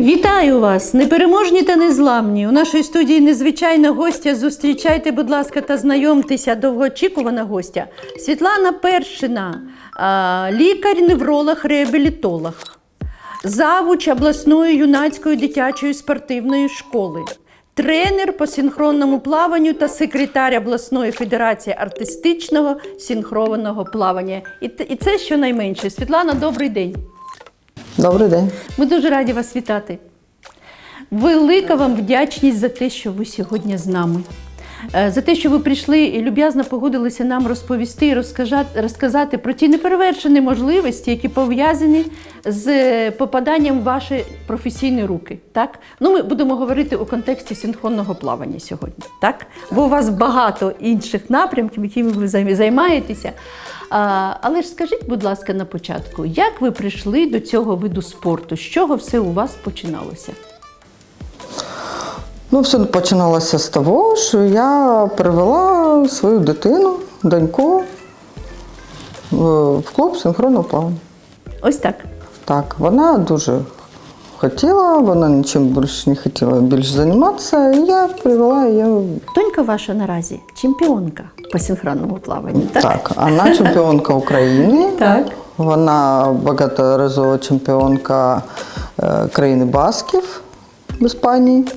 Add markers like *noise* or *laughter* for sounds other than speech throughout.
Вітаю вас, непереможні та незламні. У нашій студії незвичайна гостя. Зустрічайте, будь ласка, та знайомтеся, довгоочікувана гостя. Світлана Першина, лікар-невролог, реабілітолог, завуч обласної юнацької дитячої спортивної школи, тренер по синхронному плаванню та секретар обласної федерації артистичного синхронного плавання. І, це щонайменше. Світлана, добрий день. Добрий день. Ми дуже раді вас вітати. Велика вам вдячність за те, що ви сьогодні з нами. Е, За те, що ви прийшли і люб'язно погодилися нам розповісти і розказати, про ті неперевершені можливості, які пов'язані з е, попаданням в ваші професійні руки. Так? Ну, ми будемо говорити у контексті синхронного плавання сьогодні. Так? Бо у вас багато інших напрямків, якими ви займаєтеся. Але ж скажіть, будь ласка, на початку, як ви прийшли до цього виду спорту? З чого все у вас починалося? Ну, все починалося з того, що я привела свою дитину, доньку в в клуб синхронного плавання. Ось так. Так, вона дуже хотіла, вона нічим більше не хотіла більше займатися, і я привела її. Донька ваша наразі чемпіонка по синхронному плаванню, так? Так, вона чемпіонка України. Так. Вона багаторазова чемпіонка е, країни Басків в Іспанії.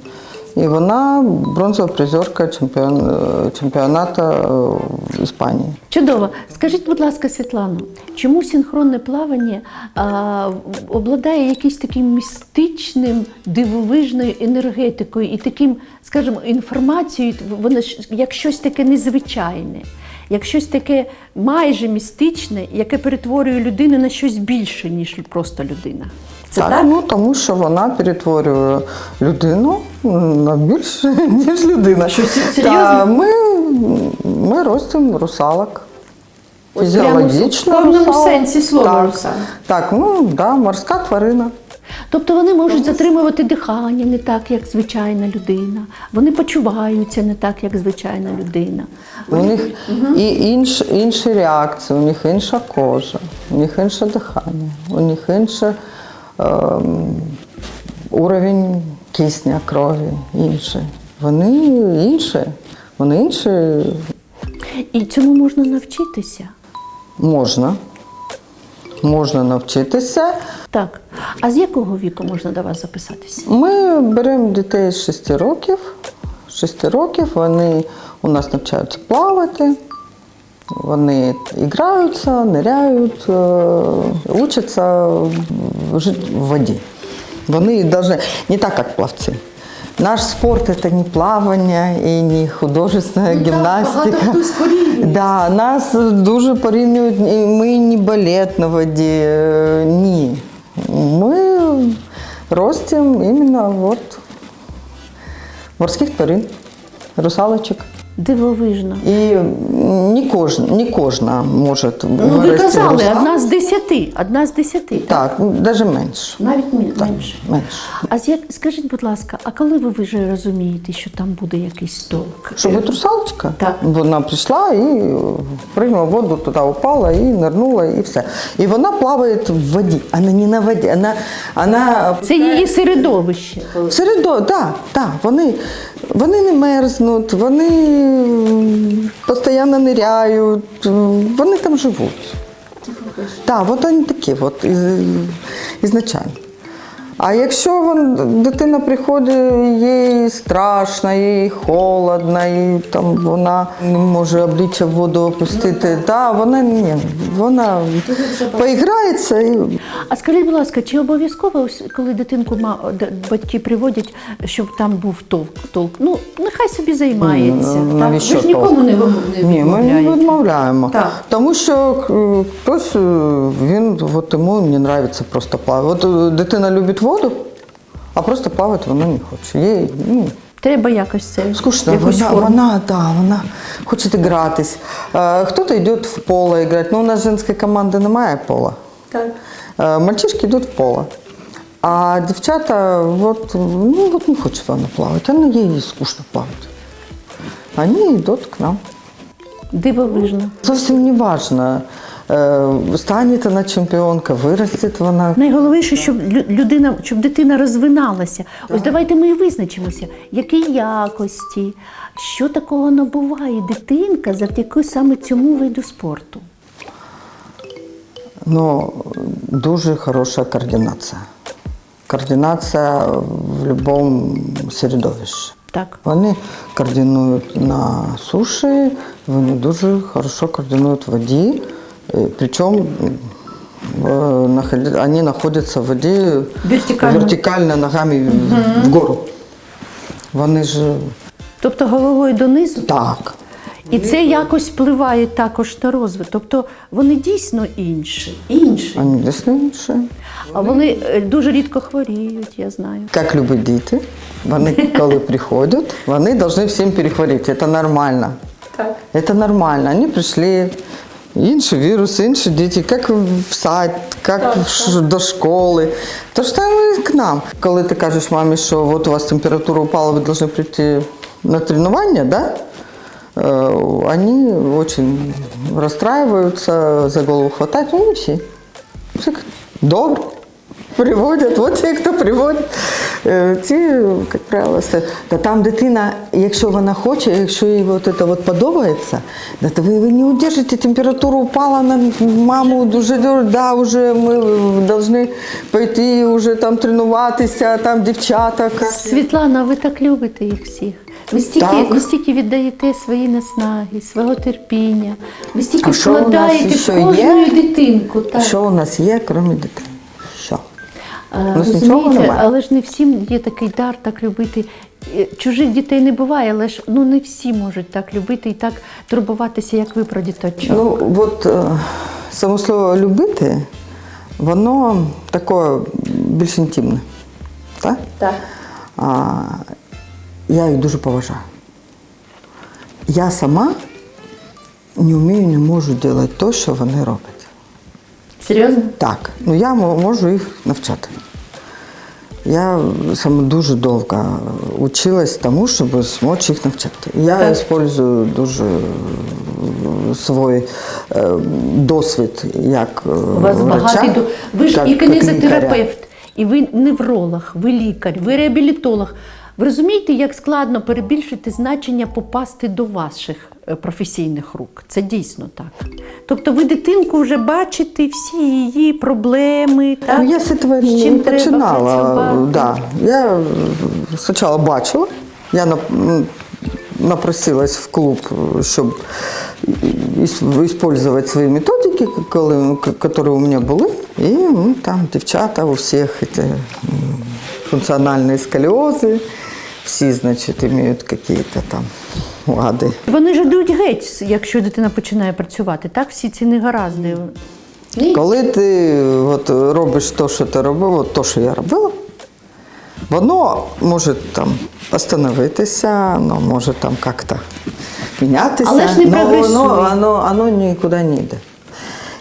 І вона бронзова призерка чемпіон, е, чемпіонату е, Іспанії. Чудово. Скажіть, будь ласка, Світлано, чому синхронне плавання а, обладає якимось таким містичним, дивовижною енергетикою і таким, скажімо, інформацією, воно як щось таке незвичайне, як щось таке майже містичне, яке перетворює людину на щось більше, ніж просто людина. Це так? ну тому що вона перетворює людину на більше, *laughs* ніж людина. Що, се- Та ми, ми ростимо русалок. Фізіологічно в повному русалок. сенсі слова так. русалок. Так, ну да, морська тварина. Тобто вони можуть затримувати дихання не так, як звичайна людина. Вони почуваються не так, як звичайна людина. У них і інш, інші реакції, у них інша кожа, у них інше дихання, у них інший ем, уровень кисня, крові, інший. Вони інші, вони інші І цьому можна навчитися. можна. Можна навчитися. Так. А з якого віку можна до вас записатися? Ми беремо дітей з 6 років. З 6 років вони у нас навчаються плавати, вони граються, ниряють, е, учаться жити в воді. Вони навіть не так, як плавці. Наш спорт це не плавання і не гімнастика. багато хто порівнює. Да, нас дуже порівнюють, і ми не балет на воді. е, Ні. Ми ростим именно вот морских тварин, русалочок. Дивовижно. І не кожна, не кожна може Ну, ви казали, одна з десяти. Одна з десяти. Так, навіть менше. Навіть менше. менше. А як скажіть, будь ласка, а коли ви вже розумієте, що там буде якийсь толк? Щоб от русалочка, Так. вона прийшла і прийняла воду, туди упала і нирнула, і все. І вона плаває в воді, вона не на воді, вона, вона Це її середовище. Середо, так, так, вони, вони не мерзнуть, вони постійно ниряють, вони там живуть. Так, от вони такі, от, із, ізначально. А якщо вон, дитина приходить, їй страшно, їй холодно, і там вона не може обличчя в воду опустити, та, вона ні, вона поіграється і А скажіть, будь ласка, чи обов'язково, коли дитинку ма- батьки приводять, щоб там був толк? толк? Ну, нехай собі займається. Ну, Ви ж нікому толк? не вим- не Ні, ми не відмовляємо. Так. Тому що е, хтось, е, він, от йому не подобається просто плавати. От е, дитина любить воду, а просто плавати вона не хоче. Їй ну, Треба якось це скучно. якусь Вона, форму. вона, да, вона хоче гратись. Е, Хто-то йде в поло грати. Ну, у нас женської команди немає пола. Так. Е, Мальчишки йдуть в поло. А дівчата, от, ну, от не хоче вона плавати, вона їй скучно плавати. Вони йдуть к нам. Дивовижно. Зовсім не важно, Стане вона чемпіонка, виросте вона. Найголовніше, щоб людина, щоб дитина розвиналася. Ось давайте ми і визначимося, які якості, що такого набуває дитинка завдяки саме цьому виду спорту. Ну, дуже хороша координація. Координація в будь-якому середовищі. Так. Вони координують на суші, вони дуже хорошо координують в воді. Е, Причому е, находи- вони знаходяться в воді Вертикально. вертикально ногами в- вгору. Вони ж Тобто головою донизу. так. І це якось впливає також на розвиток. Тобто вони дійсно інші. Інші. Вони дійсно інші. А вони е, дуже рідко хворіють, я знаю. Як люблять діти, вони коли приходять, вони повинні всім перехворіти. Це нормально. Так. Это нормально. Они пришли, інші віруси, інші діти, як в сад, як в до школи. То ж там і к нам. Коли ти кажеш мамі, що от у вас температура упала, ви повинні прийти на тренування, да? Э, Они очень расстраиваются, за голову хватают, ну не все. Все как, добре. Приводять, от ті, хто приводить. Е, Ці, як правило, все. Та там дитина, якщо вона хоче, якщо їй от це от подобається, да, то ви, ви не удержите, температура упала на маму, дуже, да, вже ми повинні пойти вже там тренуватися, там дівчата. Світлана, ви так любите їх всіх. Ви стільки, Так. ви стільки віддаєте свої наснаги, свого терпіння. Ви стільки вкладаєте в кожну є? дитинку. Так. Що у нас є, крім дитини? Розумієте, але ж не всім є такий дар так любити. Е, Чужих дітей не буває, але ж ну не всі можуть так любити і так турбуватися, як ви про діточок. Ну, от е, само слово любити, воно таке більш інтимне. Так? так. А, я їх дуже поважаю. Я сама не вмію, не можу робити те, що вони роблять. Серйозно? Так, ну я мо- можу їх навчати. Я саме дуже довго училась тому, щоб змочь їх навчати. Я використовую дуже е, свій е, досвід як е, У вас врача, багатий до ви ж як- і кинезотерапевт, і ви невролог, ви лікар, ви реабілітолог. Ви розумієте, як складно перебільшити значення попасти до ваших е, професійних рук? Це дійсно так. Тобто ви дитинку вже бачите всі її проблеми. Так? Ну, я з цього не починала. Да. Я е, спочатку бачила, я нап- напросилась в клуб, щоб використовувати свої методики, коли, які у мене були. І ну, там дівчата у всіх ці, функціональні сколіози, всі, значить, мають якісь там вади. Вони ж йдуть геть, якщо дитина починає працювати. Так, всі ці негаразди. Коли ти от, робиш те, що ти робив, от те, що я робила, воно може там остановитися, воно може там як-то мінятися, Але ж не но прогресує. воно, воно, воно нікуди не йде.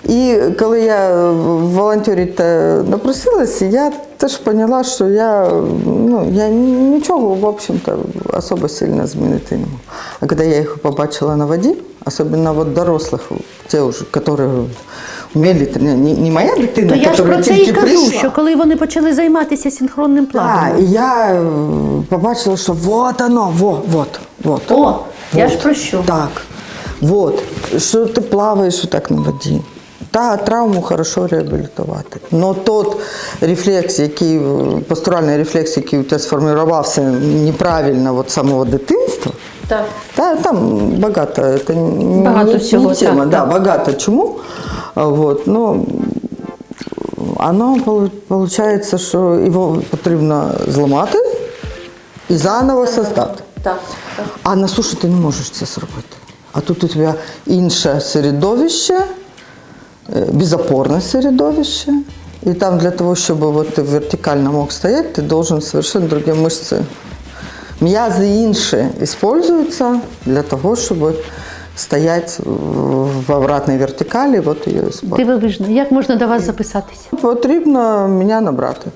І коли я волонтерити напросилася, я теж поняла, що я, ну, я нічого, в общем-то, особо сильно змінити не можу. А коли я їх побачила на воді, особливо вот дорослих, ті вже, які вміли, не, не моя дитина, То я ж про це і кажу, прийшла. що коли вони почали займатися синхронним Так, і я е, побачила, що вот оно, во, вот, вот. О, я ж про що? Так. Вот. Що ти плаваєш так на воді. Та травму хорошо реабілітувати. Но тот рефлекс, який, постуральний рефлекс, який у тебе сформувався неправильно от самого дитинства, Так. та, там багато, це Багато не, всього, не тема, так, да, так. багато чому. Вот, ну, оно получається, що його потрібно зламати і заново создати. Так, так. А на суші ти не можеш це зробити. А тут у тебе інше середовище, е, безопорне середовище. І там для того, чтобы вот ты вертикально мог стоять, ты должен совершенно другие мышцы. М'язи інші используются для того, щоб стоять в обратній вертикалі, от її Дивовижно. Як можна до вас записатися? Потрібно мене набрати.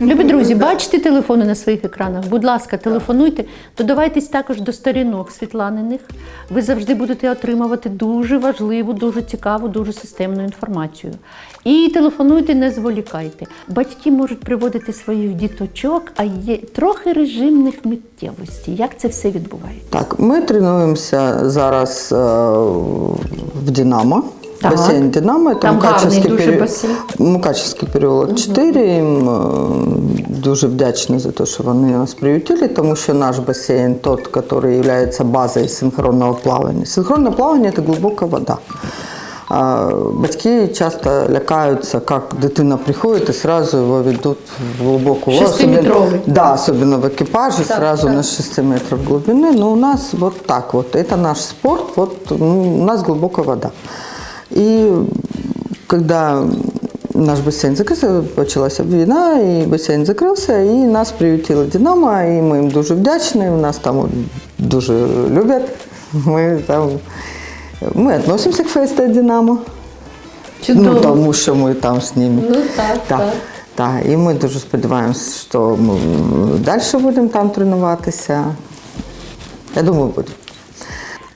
Любі друзі, бачите телефони на своїх екранах? Будь ласка, телефонуйте, додавайтесь також до сторінок Світланиних. Ви завжди будете отримувати дуже важливу, дуже цікаву, дуже системну інформацію. І телефонуйте, не зволікайте. Батьки можуть приводити своїх діточок, а є трохи режимних миттєвостей. Як це все відбувається? Так, ми тренуємося зараз е, в Динамо Так. Басейн Динамо, это Там гарний Мукачевський, дуже пере- басейн. Мукачевський переулок 4. Їм е, дуже вдячні за те, що вони нас приютили, тому що наш басейн тот, який є базою синхронного плавання. Синхронне плавання це глибока вода. А Батьки часто лякаються, як дитина приходить і одразу його ведуть в глибоку воду. Шестиметровий. Да, особенно в экипаже, Так, сразу так. на 6 метров глубины. Но у нас вот так вот. Это наш спорт, вот ну, у нас глубокая вода. И когда наш бассейн закрывся, почалась війна, і басейн закрився, і нас приютила Динамо, і ми їм дуже вдячні, нас там дуже люблять. Ми там ми відносимося к фесту Динамо. Ну, тому що ми там з ними. Ну, так, так. Так, і ми дуже сподіваємося, що ми далі будемо там тренуватися. Я думаю, будемо.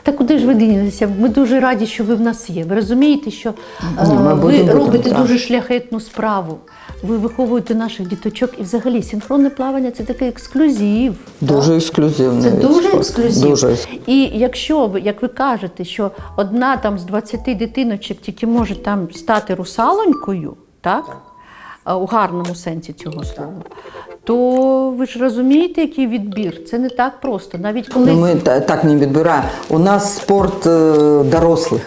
Та куди ж ви дінетеся? Ми дуже раді, що ви в нас є. Ви розумієте, що е, Ні, ви робите дуже шляхетну справу. Ви виховуєте наших діточок і взагалі синхронне плавання це такий ексклюзив. Дуже ексклюзивний. Це дуже ексклюзив. Дуже. І якщо ви, як ви кажете, що одна там з 20 дитиночок тільки може там стати русалонькою, так? А, У гарному сенсі цього слова, то ви ж розумієте, який відбір? Це не так просто. Навіть коли Ну, ми так не відбираємо. У нас спорт е, дорослих.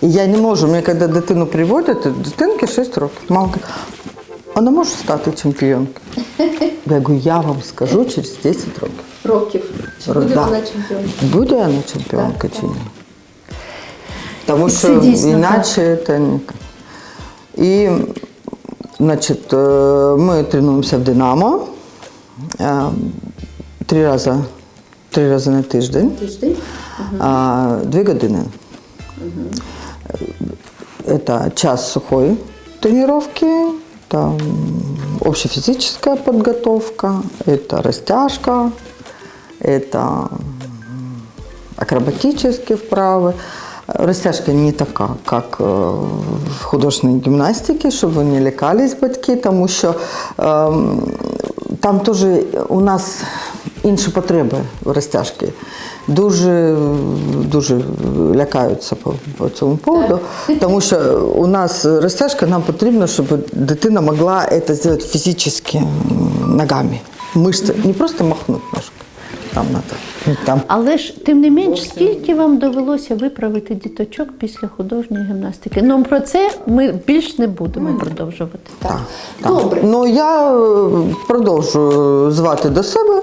І я не можу, мені коли дитину приводять, дитинки 6 років. Мама каже, вона може стати чемпіонкою? *laughs* Я говорю, я вам скажу через 10 років. років Чи буде Да. вона Буде вона чемпіонка чи ні? Тому Це що дійсно іначе це не. І, значить, е, ми тренуємося в Динамо е, три рази, три рази на тиждень. тиждень. А, Две годины. Это час сухой тренировки, это общефизическая подготовка, это растяжка, это акробатические вправы. Растяжка не така, як е, в художній гімнастиці, щоб ви не лякались батьки, тому що там теж у нас інші потреби в розтяжки. Дуже, дуже лякаються по, по цьому поводу, тому що у нас розтяжка нам потрібно, щоб дитина могла це зробити фізично ногами. Мишці, не просто махнути ножкою. Там надо. *laughs* Там Але ж тим не менш, скільки вам довелося виправити діточок після художньої гімнастики? Ну про це ми більш не будемо продовжувати. Так, так. Ну я е, продовжую звати до себе.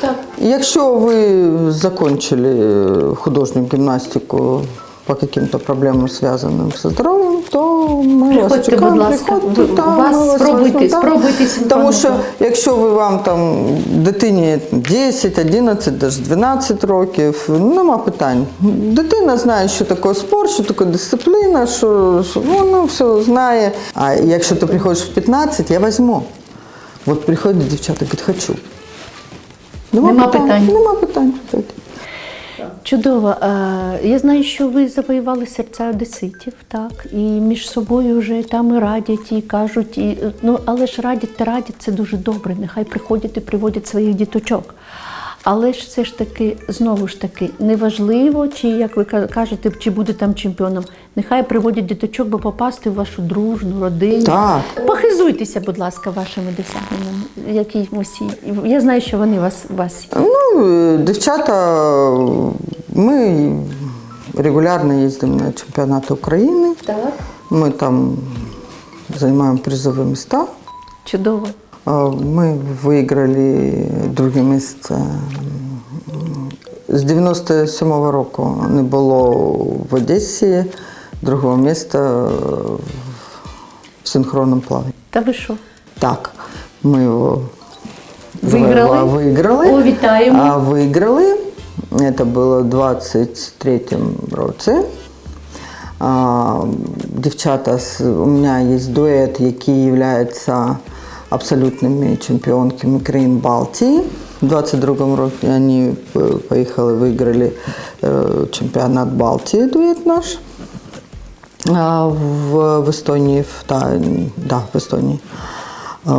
Так. Якщо ви закінчили е, художню гімнастику по каким-то проблемам, зв'язаним зі здоров'ям, то ми вас Приходьте, чекаємо. будь ласка. Приходьте, та, вас ми вас спробуйте, спробуйте Тому що якщо ви вам там дитині 10, 11, навіть 12 років, нема питань. Дитина знає, що таке спорт, що таке дисципліна, що, що вона все знає. А якщо ти приходиш в 15, я візьму. От приходять дівчата, говорять, хочу. Нема питань. Нема питань. Чудово. Е, Я знаю, що ви завоювали серця одеситів, так, і між собою вже там і радять, і кажуть, і, ну, але ж радять та радять це дуже добре. Нехай приходять і приводять своїх діточок. Але ж все ж таки, знову ж таки, неважливо, чи як ви кажете, чи буде там чемпіоном. Нехай приводять діточок, бо попасти в вашу дружну родину. Так. Похизуйтеся, будь ласка, вашими досягненнями, усі. Я знаю, що вони вас, вас Ну, дівчата, ми регулярно їздимо на чемпіонати України. так. Ми там займаємо призові міста. Чудово. А, Ми виграли друге місце. З 97-го року не було в Одесі другого місця в синхронному плаванні. Та ви що? Так, ми його Виграли? виграли. О, вітаємо. А виграли. Це було в 23-му році. А, дівчата, у мене є дует, який є абсолютними чемпіонками країн Балтії. У 22-му році вони е, поїхали, виграли е, чемпіонат Балтії, дует наш. А в, в Естонії, в, та, да, в Естонії. Е,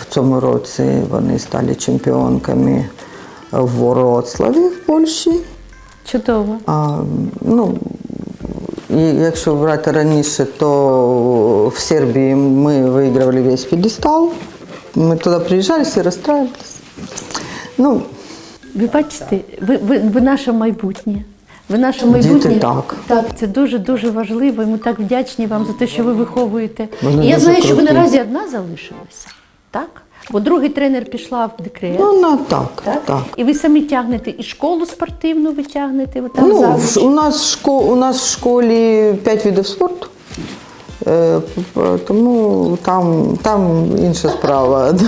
В цьому році вони стали чемпіонками в Вроцлаві в Польщі. Чудово. А, ну, і якщо брати раніше, то в Сербії ми вигравали весь підестал. Ми туди приїжджали, всі розстраювалися. Ну, Ви бачите, ви, ви, ви наше майбутнє. Ви наше майбутнє. так. Так, це дуже дуже важливо. І ми так вдячні вам за те, що ви виховуєте. Вони І я дуже знаю, що ви круті. наразі одна залишилася, так? Бо другий тренер пішла в декрет. ну на, так, так? так. І ви самі тягнете і школу спортивну ви тягнете, ви там Ну, завуч. в, у, нас шко, у нас в школі 5 видів спорту. Е, тому там, там інша справа. *laughs*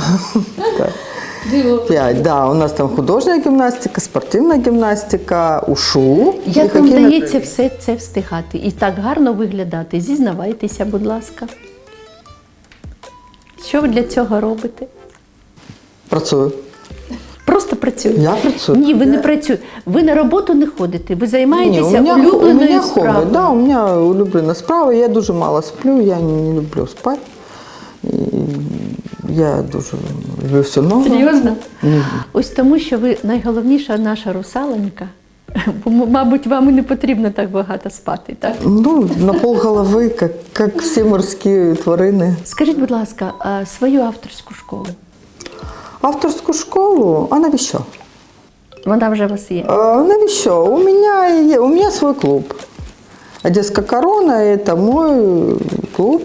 П'ять, да. У нас там художня гімнастика, спортивна гімнастика, ушу. Як вам вдається все це встигати і так гарно виглядати? Зізнавайтеся, будь ласка. Що ви для цього робите? Працюю. Просто працюєте? Я працюю. Ні, ви не працюєте. Ви на роботу не ходите, ви Ні, займаєтеся у мене, хо- у улюбленою мене хобі. Да, у мене улюблена справа. Я дуже мало сплю, я не люблю спати. І я дуже люблю все нове. Серйозно? Ось тому, що ви найголовніша наша русалонька. Бо, мабуть, вам і не потрібно так багато спати, так? Ну, на пол голови, як, як всі морські тварини. Скажіть, будь ласка, свою авторську школу. Авторську школу, а навіщо? Вона вже у вас є. А, навіщо? У мене є, у мене свій клуб. Одесска корона это мой клуб.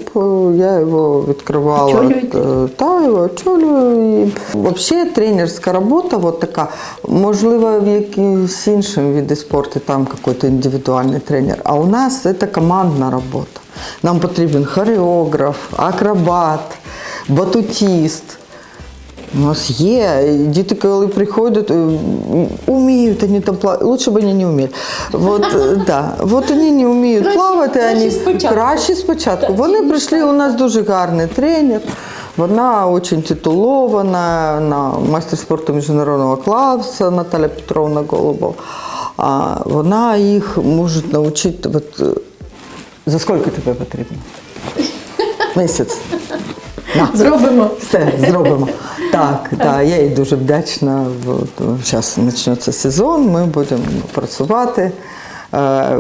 Я его відкривала. Очолюєте? Е, Та, його очолюю. І Взагалі тренерська робота вот така. Можливо, в якійсь іншому виді спорту там якийсь індивідуальний тренер. А у нас це командна робота. Нам потрібен хореограф, акробат, батутіст. У нас є. Діти, коли приходять, е, вміють вони там плавати. Лучше б вони не вміли. Вот, е, *laughs* да. Вот вони не вміють Краще- плавати, краще вони спочатку. краще спочатку. Вони прийшли, у нас дуже гарний тренер. Вона дуже титулована, на майстер спорту міжнародного класу Наталя Петровна Голубов. А вона їх може навчити. От, е, за скільки тобі потрібно? *laughs* Місяць. На. Зробимо. Все, зробимо. Так, так, я їй дуже вдячна. Зараз почнеться сезон, ми будемо працювати. Е,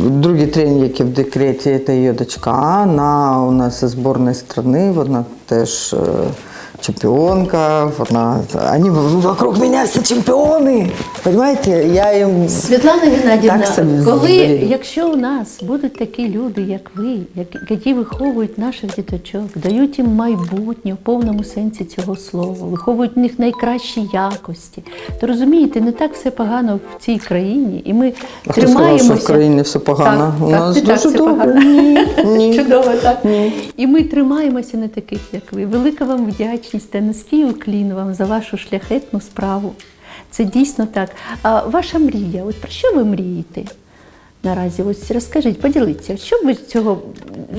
Другий тренер, який в декреті, це її дочка Анна. У нас із збірної країни, вона теж чемпіонка. Вона, вони вокруг мене всі чемпіони. Понимаете? Я їм Світлана Геннадівна, Так собі коли, якщо у нас будуть такі люди, як ви, які- виховують наших діточок, дають їм майбутнє в повному сенсі цього слова, виховують в них найкращі якості, то розумієте, не так все погано в цій країні, і ми А хто сказав, що в країні все погано? Так, У так, нас не так все добре. погано. Ні, *laughs* ні. Чудово, так. Ні. І ми тримаємося на таких, як ви. Велика вам вдячність та низький уклін вам за вашу шляхетну справу. Це дійсно так. А ваша мрія, от про що ви мрієте наразі? Ось розкажіть, поділіться, що б ви цього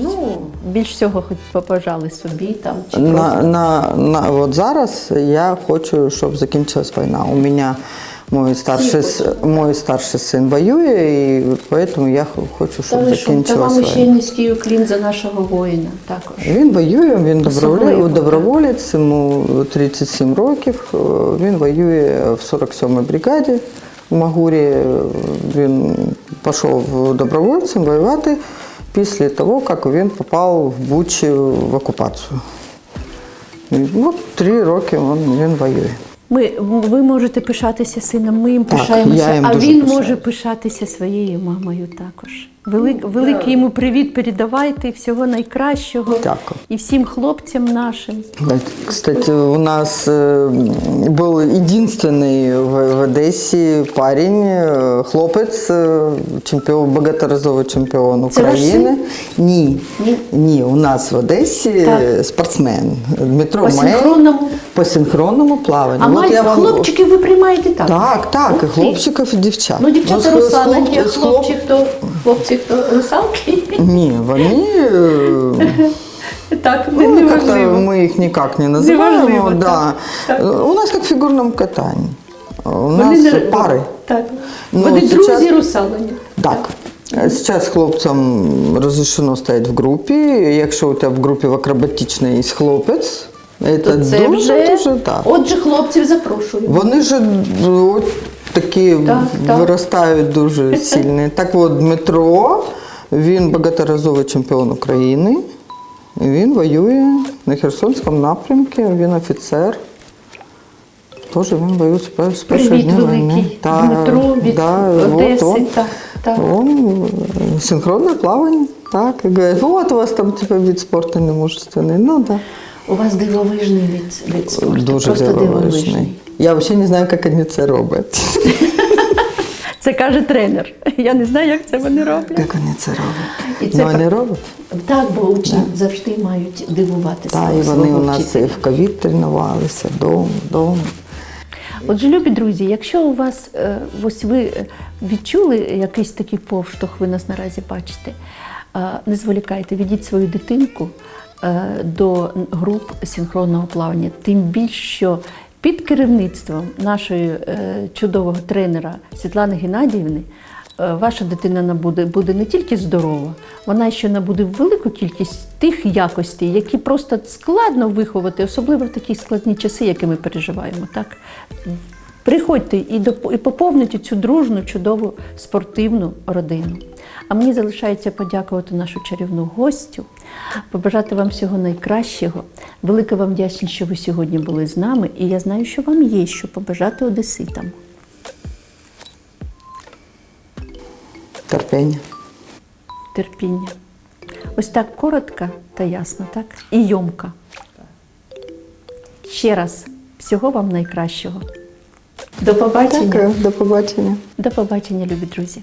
ну, більш всього хоч побажали собі там чи На, на, на, от зараз я хочу, щоб закінчилась війна. У мене мой старший, с- мой старший син воює, і тому я хочу, щоб Та та вам ще низький уклін за нашого воїна також. Він воює, він доброволець, доброволець, йому 37 років. Е, Він воює в 47-й бригаді в Магурі. Він пішов добровольцем воювати після того, як він попав в Бучі в окупацію. От три роки він, він воює. Ми, ви можете пишатися сином, ми їм Так, пишаємося, їм а він пишаюсь. може пишатися своєю мамою також. Велик, великий йому привіт передавайте, всього найкращого. Дякую. І всім хлопцям нашим. Кстати, у нас э, был единственный в, в Одессе парень, э, хлопець, э, чемпіон, багаторазовий чемпіон Це ваш України. Ні, Ні? ні, у нас в Одесі Так. е, спортсмен Дмитро По Мей синхронному? по синхронному плаванню. А От май, я вам- хлопчиків ви приймаєте так? Так, так, Ух і ти. хлопчиків, і дівчат. Ну, дівчата з- з русалки, а хлоп- з хлоп- хлопчик то хлопчик то русалки. Ні, вони. е, *laughs* Так, Ну, как-то мы их никак не называем. Неважливо, да. так, У нас как в фигурном катании. У Вони нас не- пары. Так. Ну, Вони сейчас- друзі русалені. Так. Сейчас хлопцям розрешено стоять в групі. Якщо у тебе в групі в акробатичній є хлопець, це То це дуже, вже... дуже так. Отже, хлопців запрошую. Вони ж от такі Так, так. виростають дуже *laughs* сильні. Так от Дмитро, він багаторазовий чемпіон України. Він воює на Херсонському напрямку, він офіцер. Теж він воює з пер- з перших Привіт днів війни. Дмитро від да, Одеси. от он. Так, так. Он э, синхронное плавание. Так, и говорит, вот у вас там типа вид спорту немужественный. Ну да. У вас дивовижний від, від спорту. Дуже просто дивовижний. дивовижний. Я взагалі не знаю, як вони це роблять. *laughs* Це каже тренер. Я не знаю, як це вони роблять. Як вони це роблять? І це ну, вони роблять. Так, бо учні завжди мають дивувати Так, і вони у нас і в ковід тренувалися, вдома, вдома. Отже, любі друзі, якщо у вас е, ось ви е, відчули якийсь такий повштовх, ви нас наразі бачите, е, не зволікайте, ведіть свою дитинку до груп синхронного плавання. Тим більше, що під керівництвом нашої е, чудового тренера Світлани Геннадіївни е, ваша дитина набуде буде не тільки здорова, вона ще набуде велику кількість тих якостей, які просто складно виховати, особливо в такі складні часи, які ми переживаємо. Так? Приходьте і, доп- і поповнюйте цю дружну, чудову спортивну родину. А мені залишається подякувати нашу чарівну гостю, побажати вам всього найкращого. Велика вам вдячність, що ви сьогодні були з нами, і я знаю, що вам є що побажати одеситам. Терпіння. терпіння. Ось так коротко та ясно, так? І йомка. Ще раз, всього вам найкращого. До побачення. Дякую, до побачення. До побачення, любі друзі.